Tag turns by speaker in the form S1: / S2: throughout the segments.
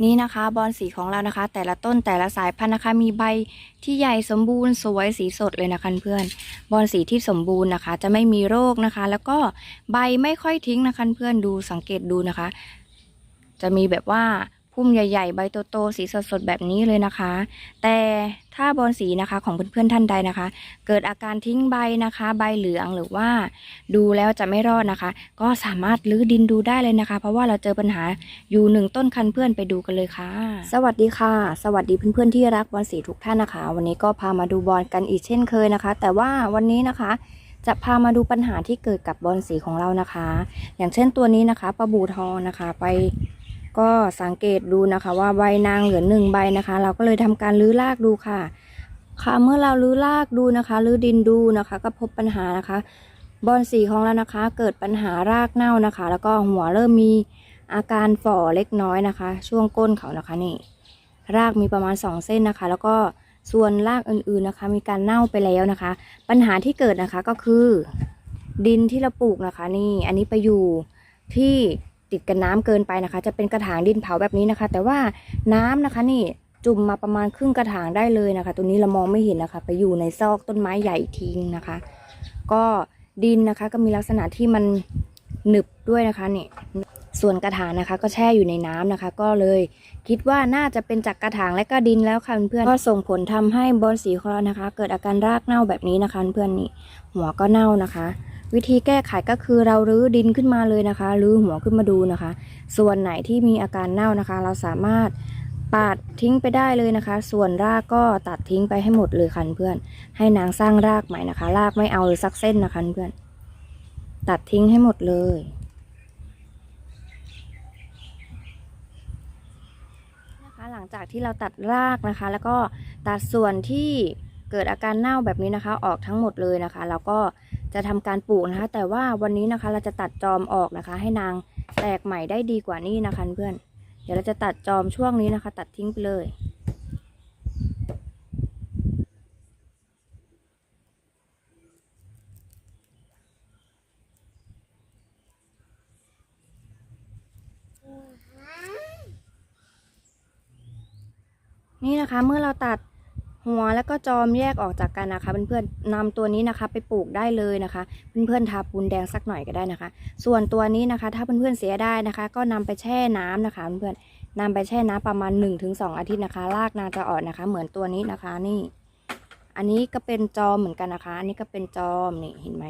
S1: นี่นะคะบอนสีของเรานะคะ แต่ละต้นแต่ละสายพันธุ์นะคะ มีใบที่ใหญ่สมบูรณ์สวยสีสดเลยนะคะเพื่อนบอนสีที่สมบูรณ์นะคะ จะไม่มีโรคนะคะ แล้วก็ใบไม่ค่อยทิ้งนะคะเพื่อนดูสังเกตดูนะคะ จะมีแบบว่า พุ่มใหญ่ ๆ ใบโตๆสีสดๆแบบนี้เลยนะคะ แต่ถ้าบอนสีนะคะของเพื่อนๆท่านใดนะคะ เกิดอาการทิ้งใบนะคะ ใบเหลืองหรือว่าดูแล้วจะไม่รอดนะคะ ก็สามารถรื้อดินดูได้เลยนะคะ เพราะว่าเราเจอปัญหาอยู่หนึ่งต้นคันเพื่อนไปดูกันเลยค่ะ สวัสดีค่ะ สวัสดีเพื่อนๆที่รักบอลสีทุกท่านนะคะ วันนี้ก็พามาดูบอลกันอีกเช่นเคยนะคะ แต่ว่าวันนี้นะคะจะพามาดูปัญหาที่เกิดกับบอลสีของเรานะคะ อย่างเช่นตัวนี้นะคะปลาบูทองนะคะ ไป ก็สังเกตดูนะคะว่าใบนางเหลือหนึ่งใบนะคะ เราก็เลยทำการรื้อรากดูค่ะ ค่ะเมื่อเรารื้อรากดูนะคะรื้อดินดูนะคะ ก็พบปัญหานะคะบอนสีของเรานะคะ เกิดปัญหารากเน่านะคะ แล้วก็หัวเริ่มมีอาการฝ่อเล็กน้อยนะคะ ช่วงก้นเขานะคะนี่ รากมีประมาณ 2 เส้นนะคะ แล้วก็ส่วนรากอื่นๆนะคะ มีการเน่าไปแล้วนะคะ ปัญหาที่เกิดนะคะก็คือ ดินที่เราปลูกนะคะ นี่อันนี้ไปอยู่ที่ ติดกับน้ำเกินไปนะคะ จะเป็นกระถางดินเผาแบบนี้นะคะ แต่ว่าน้ำนะคะนี่จุ่มมาประมาณครึ่งกระถางได้เลยนะคะ ตัวนี้เรามองไม่เห็นนะคะ ไปอยู่ในซอกต้นไม้ใหญ่อีกทีนึงนะคะ ก็ดินนะคะก็มีลักษณะที่มันหนึบด้วยนะคะนี่ส่วนกระถางนะคะ ก็แช่อยู่ในน้ำนะคะ ก็เลยคิดว่าน่าจะเป็นจากกระถางและก็ดินแล้วค่ะเพื่อนก็ส่งผลทำให้บอนสีของเรานะคะ เกิดอาการรากเน่าแบบนี้นะคะ เพื่อนนี่หัวก็เน่านะคะ วิธีแก้ไขก็คือเรารื้อดินขึ้นมาเลยนะคะรื้อหัวขึ้นมาดูนะคะ ส่วนไหนที่มีอาการเน่านะคะ เราสามารถปาดทิ้งไปได้เลยนะคะ ส่วนรากก็ตัดทิ้งไปให้หมดเลยค่ะเพื่อน ให้นางสร้างรากใหม่นะคะ รากไม่เอาเลยสักเส้นนะคะเพื่อน ตัดทิ้งให้หมดเลย นะคะหลังจากที่เราตัดรากนะคะ แล้วก็ตัดส่วนที่เกิดอาการเน่าแบบนี้นะคะ ออกทั้งหมดเลยนะคะ แล้วก็ จะทำการปลูกนะคะ แต่ว่าวันนี้นะคะเราจะตัดจอมออกนะคะ ให้นางแตกใหม่ได้ดีกว่านี้นะคะเพื่อน เดี๋ยวเราจะตัดจอมช่วงนี้นะคะ ตัดทิ้งไปเลยนี่นะคะเมื่อเราตัด หัวแล้วก็จอมแยกออกจากกันนะคะเพื่อนๆนำตัวนี้นะคะไปปลูกได้เลยนะคะเพื่อนๆทาปูนแดงสักหน่อยก็ได้นะคะ ส่วนตัวนี้นะคะ ถ้าเพื่อนๆเสียได้นะคะ ก็นำไปแช่น้ำนะคะเพื่อนๆนำไปแช่น้ำประมาณ 1-2 อาทิตย์นะคะรากนาจะอ่อนนะคะ เหมือนตัวนี้นะคะนี่ อันนี้ก็เป็นจอมเหมือนกันนะคะ อันนี้ก็เป็นจอมนี่เห็นไหม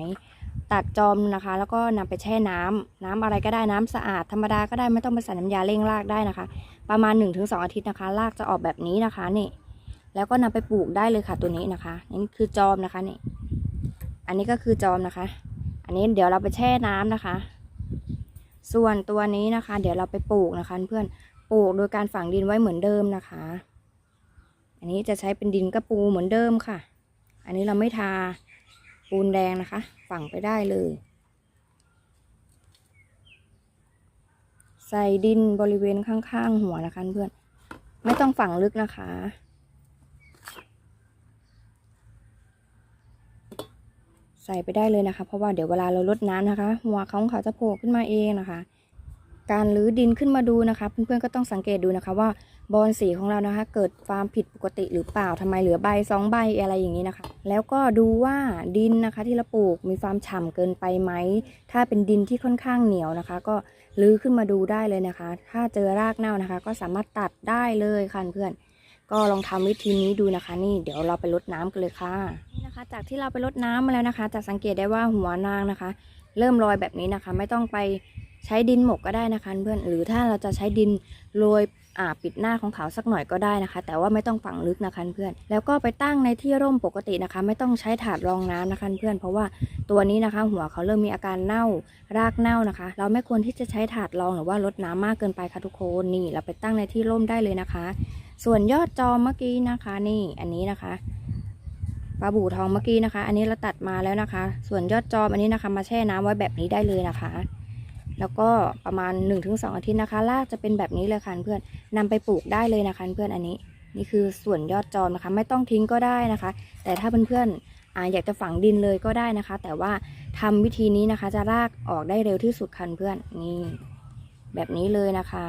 S1: ตัดจอมนะคะ แล้วก็นำไปแช่น้ำน้ำอะไรก็ได้น้ำสะอาดธรรมดาก็ได้ไม่ต้องไปใส่น้ำยาเร่งรากได้นะคะ ประมาณ 1-2 อาทิตย์นะคะ รากจะออกแบบนี้นะคะนี่ แล้วก็นำไปปลูกได้เลยค่ะตัวนี้นะคะนี่คือจอมนะคะนี่ อันนี้ก็คือจอมนะคะ อันนี้เดี๋ยวเราไปแช่น้ำนะคะ ส่วนตัวนี้นะคะ เดี๋ยวเราไปปลูกนะคะเพื่อนปลูกโดยการฝังดินไว้เหมือนเดิมนะคะ อันนี้จะใช้เป็นดินกระปูเหมือนเดิมค่ะ อันนี้เราไม่ทาปูนแดงนะคะ ฝังไปได้เลย ใส่ดินบริเวณข้างๆหัวนะคะเพื่อนไม่ต้องฝังลึกนะคะ ใส่ไปได้เลยนะคะ เพราะว่าเดี๋ยวเวลาเราลดน้ำนะคะ หัวเขาเขาจะโผล่ขึ้นมาเองนะคะ การรื้อดินขึ้นมาดูนะคะ เพื่อนๆก็ต้องสังเกตดูนะคะว่าบอลสีของเรานะคะ เกิดความผิดปกติหรือเปล่าทำไมเหลือใบสองใบอะไรอย่างนี้นะคะ แล้วก็ดูว่าดินนะคะ ที่เราปลูกมีความฉ่ำเกินไปไหมถ้าเป็นดินที่ค่อนข้างเหนียวนะคะ ก็รื้อขึ้นมาดูได้เลยนะคะ ถ้าเจอรากเน่านะคะ ก็สามารถตัดได้เลยค่ะเพื่อน ก็ลองทำวิธีนี้ดูนะคะ นี่เดี๋ยวเราไปรดน้ำกันเลยค่ะนี่นะคะ จากที่เราไปรดน้ำมาแล้วนะคะ จะสังเกตได้ว่าหัวนางนะคะ เริ่มลอยแบบนี้นะคะ ไม่ต้องไปใช้ดินหมกก็ได้นะคะเพื่อนหรือถ้าเราจะใช้ดินโรยอ่าปิดหน้าของเขาสักหน่อยก็ได้นะคะ แต่ว่าไม่ต้องฝังลึกนะคะเพื่อน แล้วก็ไปตั้งในที่ร่มปกตินะคะ ไม่ต้องใช้ถาดรองน้ำนะคะเพื่อน เพราะว่าตัวนี้นะคะ หัวเขาเริ่มมีอาการเน่ารากเน่านะคะ เราไม่ควรที่จะใช้ถาดรองหรือว่าลดน้ำมากเกินไปค่ะทุกคนนี่ เราไปตั้งในที่ร่มได้เลยนะคะ ส่วนยอดจอมเมื่อกี้นะคะนี่อันนี้นะคะปลาบู่ทองเมื่อกี้นะคะ อันนี้เราตัดมาแล้วนะคะ ส่วนยอดจอมอันนี้นะคะ มาแช่น้ำไว้แบบนี้ได้เลยนะคะ แล้วก็ประมาณ 1-2 อาทิตย์นะคะรากจะเป็นแบบนี้เลยค่ะเพื่อนนำไปปลูกได้เลยนะคะเพื่อนอันนี้นี่คือส่วนยอดจอมนะคะ ไม่ต้องทิ้งก็ได้นะคะ แต่ถ้าเพื่อนๆอาอยากจะฝังดินเลยก็ได้นะคะ แต่ว่าทำวิธีนี้นะคะ จะรากออกได้เร็วที่สุดค่ะเพื่อนนี่แบบนี้เลยนะคะ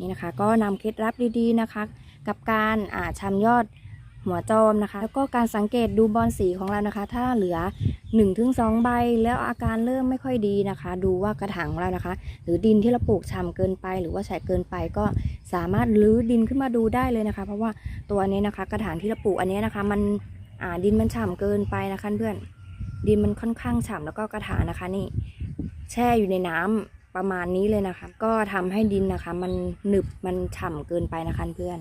S1: นี่นะคะ ก็นำเคล็ดลับดีๆนะคะ กับการอ่าชำยอดหัวจอมนะคะ แล้วก็การสังเกตดูบอลสีของเรานะคะ ถ้าเหลือ1-2ใบแล้วอาการเริ่มไม่ค่อยดีนะคะ ดูว่ากระถางของเรานะคะ หรือดินที่เราปลูกฉ่ำเกินไป หรือว่าแฉะเกินไปก็สามารถรื้อดินขึ้นมาดูได้เลยนะคะ เพราะว่าตัวนี้นะคะ กระถางที่เราปลูกอันนี้นะคะ มันอ่าดินมันฉ่ำเกินไปนะคะเพื่อนดินมันค่อนข้างฉ่ำแล้วก็กระถางนะคะนี่ แช่อยู่ในน้ำ ประมาณนี้เลยนะคะ ก็ทำให้ดินนะคะ มันหนึบมันฉ่ำเกินไปนะคะเพื่อน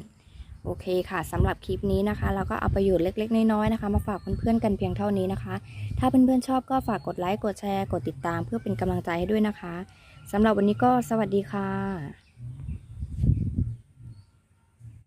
S1: โอเคค่ะสำหรับคลิปนี้นะคะ เราก็เอาประโยชน์เล็กๆ น้อยๆนะคะ มาฝากเพื่อนๆกันเพียงเท่านี้นะคะ ถ้าเพื่อนๆชอบก็ฝากกดไลค์กดแชร์กดติดตาม เพื่อเป็นกำลังใจให้ด้วยนะคะสำหรับวันนี้ก็สวัสดีค่ะ